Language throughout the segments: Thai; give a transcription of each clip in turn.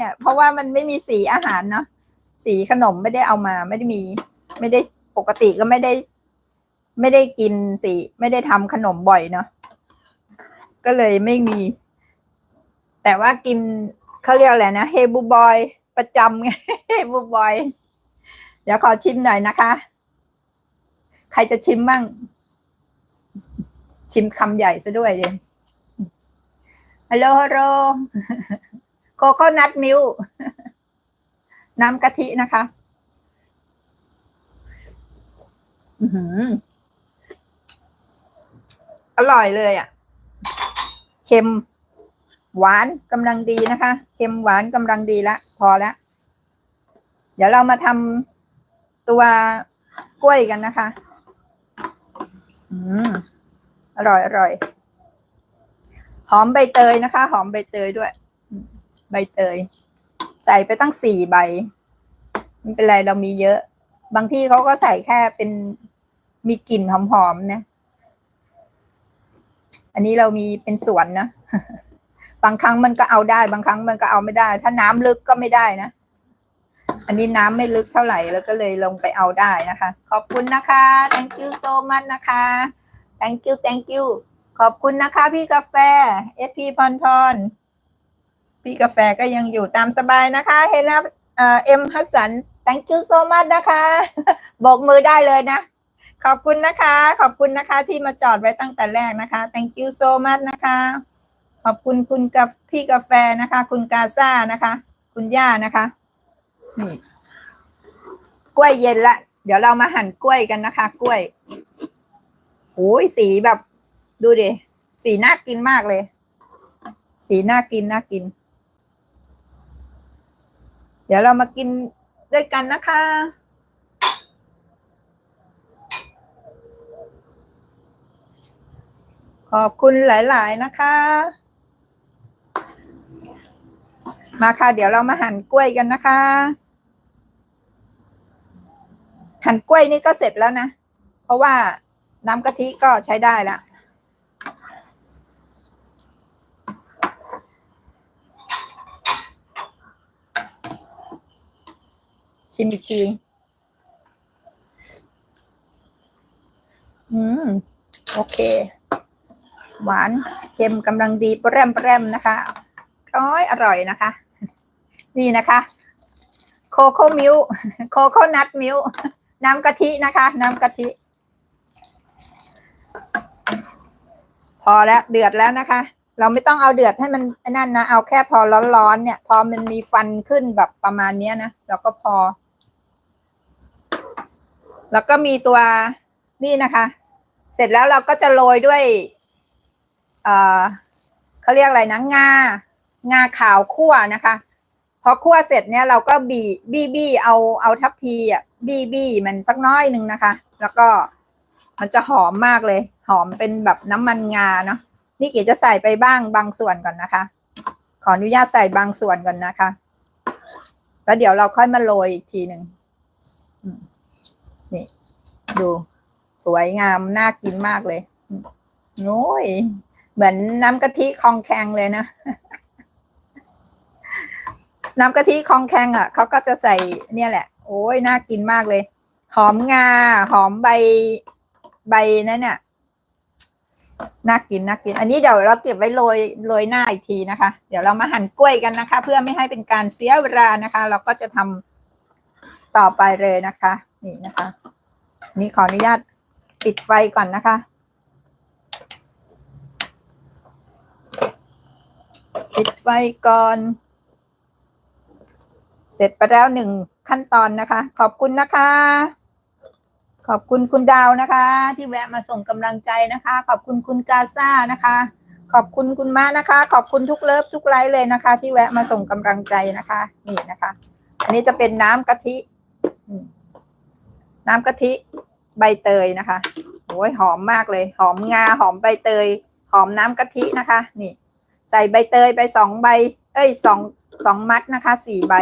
เนี่ยเพราะว่ามันไม่มีสีอาหารเนาะสีขนมไม่ได้เอามา ไม่ได้มี ไม่ได้ปกติก็ไม่ได้ ไม่ได้กินสี ไม่ได้ทำขนมบ่อยเนาะก็เลยไม่มี แต่ว่ากินเขาเรียกอะไรนะเฮบูบอยประจำไงเฮบูบอย เดี๋ยวขอชิมหน่อยนะคะ ใครจะชิมมั่งชิมคำใหญ่ซะด้วยเลยฮัลโหลฮัลโหล โคโคนัทมิลน้ำกะทินะคะอืออร่อยเลยอะ เค็ม หวานกำลังดีนะคะ เค็มหวานกำลังดีละ พอละเดี๋ยวเรามาทำตัวกล้วยกันนะคะ อืม อร่อยอร่อย หอมใบเตยนะคะ หอมใบเตยด้วย ใบเตยใส่ไปตั้งสี่ใบไม่เป็นไรเรามีเยอะ บางที่เขาก็ใส่แค่เป็นมีกลิ่นหอมๆนะ อันนี้เรามีเป็นสวนนะ บางครั้งมันก็เอาได้ บางครั้งมันก็เอาไม่ได้ ถ้าน้ำลึกก็ไม่ได้นะ อันนี้น้ำไม่ลึกเท่าไหร่แล้วก็เลยลงไปเอาได้นะคะ ขอบคุณนะคะ thank you so much นะคะ thank you thank you ขอบคุณนะคะ พี่กาแฟ SP พรพร พี่กาแฟก็ยังอยู่ตามสบายนะคะเห็นแล้วเอ็มฮัสสัน thank you so much นะคะโบกมือได้เลยนะ ขอบคุณนะคะ ขอบคุณนะคะ ที่มาจอดไว้ตั้งแต่แรกนะคะ thank you so much นะคะ ขอบคุณคุณกับพี่กาแฟนะคะ คุณกาซ่านะคะ คุณย่านะคะนี่กล้วยเย็นละ เดี๋ยวเรามาหั่นกล้วยกันนะคะ กล้วยโอ้ยสีแบบ ดูดิสีน่ากินมากเลย สีน่ากินน่ากิน เดี๋ยวเรามากินด้วยกันนะคะ ขอบคุณหลาย ๆ นะคะ มาค่ะ เดี๋ยวเรามาหั่นกล้วยกันนะคะ หั่นกล้วยนี่ก็เสร็จแล้วนะ เพราะว่าน้ำกะทิก็ใช้ได้แล้ว ชิมอีกทีอืม โอเค หวานเค็มกำลังดีแปร่มแปร่มนะคะร้อยอร่อยนะคะ นี่นะคะ โคโค่มิลโคโค่นัทมิลน้ำกะทินะคะ น้ำกะทิ พอแล้วเดือดแล้วนะคะ เราไม่ต้องเอาเดือดให้มันนั่นนะ เอาแค่พอร้อนๆเนี่ย พอมันมีฟันขึ้นแบบประมาณนี้นะเราก็พอ แล้วก็มีตัวนี่นะคะ เสร็จแล้วเราก็จะโรยด้วยเอ่อเขาเรียกอะไรนะงางาขาวคั่วนะคะพอคั่วเสร็จเนี่ยเราก็บีบีบีเอาเอาทัพพีอะบีบีมันสักน้อยหนึ่งนะคะ แล้วก็มันจะหอมมากเลย หอมเป็นแบบน้ำมันงาเนาะนี่เก๋จะใส่ไปบ้างบางส่วนก่อนนะคะ ขออนุญาตใส่บางส่วนก่อนนะคะ แล้วเดี๋ยวเราค่อยมาโรยอีกทีหนึ่ง นี่ ดู สวยงาม น่ากินมากเลยโอ้ยเหมือนน้ำกะทิคองแข็งเลยนะ น้ำกะทิคองแข็งอะเขาก็จะใส่เนี่ยแหละ โอ้ยน่ากินมากเลย หอมงา หอมใบใบนั่นเนี่ยน่ากินน่ากิน อันนี้เดี๋ยวเราเก็บไว้โรยโรยหน้าอีกทีนะคะ เดี๋ยวเรามาหั่นกล้วยกันนะคะ เพื่อไม่ให้เป็นการเสียเวลานะคะ เราก็จะทำต่อไปเลยนะคะ นี่นะคะ นี่ขออนุญาตปิดไฟก่อนนะคะ ปิดไฟก่อน เสร็จไปแล้วหนึ่งขั้นตอนนะคะ ขอบคุณนะคะ ขอบคุณคุณดาวนะคะ ที่แวะมาส่งกำลังใจนะคะ ขอบคุณคุณกาซ่านะคะ ขอบคุณคุณม้านะคะ ขอบคุณทุกเลิฟทุกไลฟ์เลยนะคะ ที่แวะมาส่งกำลังใจนะคะ นี่นะคะ อันนี้จะเป็นน้ำกะทิน้ำกะทิ ใบเตยนะคะโอ้ยหอมมากเลย หอมงาหอมใบเตย หอมน้ำกะทินะคะ นี่ ใส่ใบเตยไปสองใบ เอ้ยสองสองมัดนะคะสี่ใบ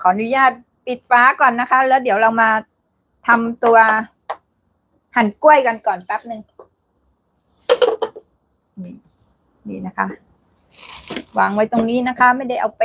ขออนุญาตปิดฟ้าก่อนนะคะ แล้วเดี๋ยวเรามาทำตัวหั่นกล้วยกันก่อนแป๊บหนึ่งนี่นะคะ วางไว้ตรงนี้นะคะ ไม่ได้เอาไป